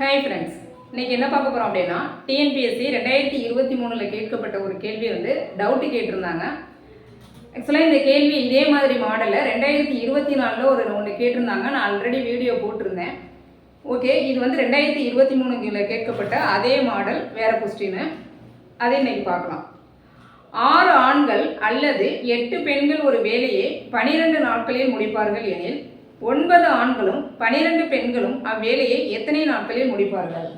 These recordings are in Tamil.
ஹாய் ஃப்ரெண்ட்ஸ் இன்னைக்கு என்ன பார்க்க போகிறோம் அப்படின்னா டிஎன்பிஎஸ்சி ரெண்டாயிரத்தி இருபத்தி மூணில் கேட்கப்பட்ட ஒரு கேள்வி வந்து டவுட்டு கேட்டிருந்தாங்க. ஆக்சுவலாக இந்த கேள்வி இதே மாதிரி மாடலில் ரெண்டாயிரத்தி இருபத்தி நாலில் ஒரு ஒன்று கேட்டிருந்தாங்க. நான் ஆல்ரெடி வீடியோ போட்டிருந்தேன். ஓகே இது வந்து ரெண்டாயிரத்தி இருபத்தி மூணுல கேட்கப்பட்ட அதே மாடல் வேறு கொஸ்டின் அதை இன்னைக்கு பார்க்கலாம். ஆறு ஆண்கள் அல்லது எட்டு பெண்கள் ஒரு வேலையை பனிரெண்டு நாட்களில் முடிப்பார்கள் எனில் ஒன்பது ஆண்களும் பனிரெண்டு பெண்களும் அவ்வேலையை எத்தனை நாட்களில் முடிப்பார்கள்?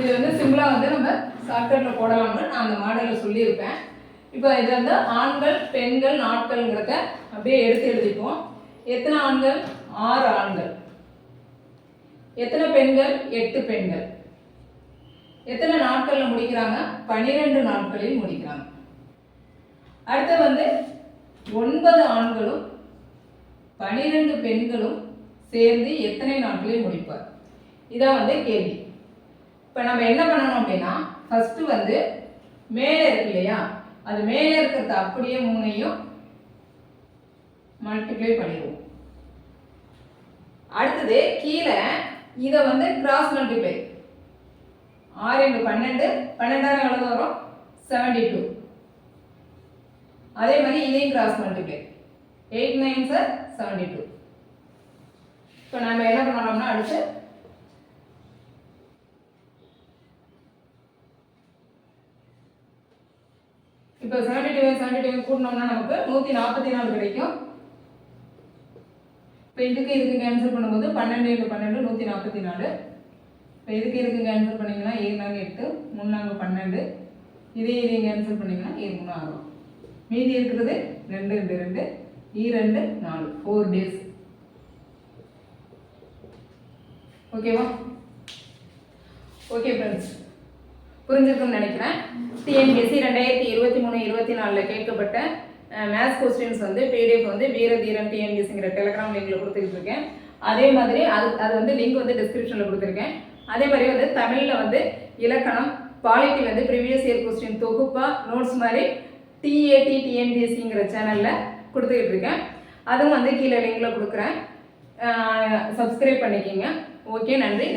இது வந்து சிம்பிளாக வந்து நம்ம ஷார்ட்கட்டில் போடலாம்னு நான் அந்த மாடலில் சொல்லியிருப்பேன். இப்போ இது வந்து ஆண்கள் பெண்கள் நாட்கள்ங்கிறத அப்படியே எடுத்து எழுதிப்போம். எத்தனை ஆண்கள்? ஆறு ஆண்கள். எத்தனை பெண்கள்? எட்டு பெண்கள். எத்தனை நாட்களில் முடிக்கிறாங்க? பன்னிரெண்டு நாட்களில் முடிக்கிறாங்க. அடுத்து வந்து ஒன்பது ஆண்களும் பனிரெண்டு பெண்களும் சேர்ந்து எத்தனை நாட்களில் முடிப்பார்? இதான் வந்து கேள்வி. இப்போ நம்ம என்ன பண்ணணும் அப்படின்னா ஃபஸ்ட்டு வந்து மேலே இருக்கு இல்லையா? அது மேலே இருக்கிறது அப்படியே மூணையும் மல்டிப்ளை பண்ணிடுவோம். அடுத்தது கீழே இதை வந்து கிராஸ் மல்டிப்ளை ஆறு இன்று பன்னெண்டு பன்னெண்டாயிரம் எவ்வளோ வரும்? செவன்டி டூ அதே மாதிரி இதையும் cross multiply eight nine sir seventy two இப்போ நம்ம என்ன பண்ணலாம்னா அடுத்து இப்போ செவன்டி டூ செவன்டி டூ கூட்டினோம்னா நமக்கு நூற்றி நாற்பத்தி நாலு கிடைக்கும். இப்போ இதுக்கு இதுக்கு கேன்சல் பண்ணும்போது பன்னெண்டு எட்டு பன்னெண்டு நூற்றி நாற்பத்தி நாலு. இப்போ இதுக்கு இதுக்கு கேன்சல் பண்ணிங்கன்னா ஏழு நாங்கள் எட்டு மூணு நாங்கள் பன்னெண்டு. இதே இதையும் கேன்சல் பண்ணிங்கன்னா ஏழு மூணு ஆகும். மீதி இருக்கிறது ரெண்டு ரெண்டு ரெண்டு. ஈ நாலு ஃபோர் டேஸ் ஓகேவா ஓகே ஃப்ரெண்ட்ஸ் புரிஞ்சிருக்கும்னு நினைக்கிறேன். டிஎன்பிஎஸ்சி ரெண்டாயிரத்தி இருபத்தி மூணு இருபத்தி நாலில் கேட்கப்பட்ட மேத்ஸ் கொஸ்டின்ஸ் வந்து பிடிஎஃப் வந்து வீரதீரன் டிஎன்பிஎஸ்சிங்கிற டெலிகிராம் லிங்கில் கொடுத்துக்கிட்டு இருக்கேன் அதே மாதிரி அது அது வந்து லிங்க் வந்து டிஸ்கிரிப்ஷனில் கொடுத்துருக்கேன். அதே மாதிரி வந்து தமிழில் வந்து இலக்கணம் பாலிட்டி வந்து ப்ரீவியஸ் இயர் கொஸ்டின் தொகுப்பாக நோட்ஸ் மாதிரி டிஏடி டிஎன்பிஎஸ்சிங்கிற சேனலில் கொடுத்துக்கிட்டு இருக்கேன் அதுவும் வந்து கீழே லிங்கில் கொடுக்குறேன். சப்ஸ்கிரைப் பண்ணிக்கிங்க. ஓகே நன்றி.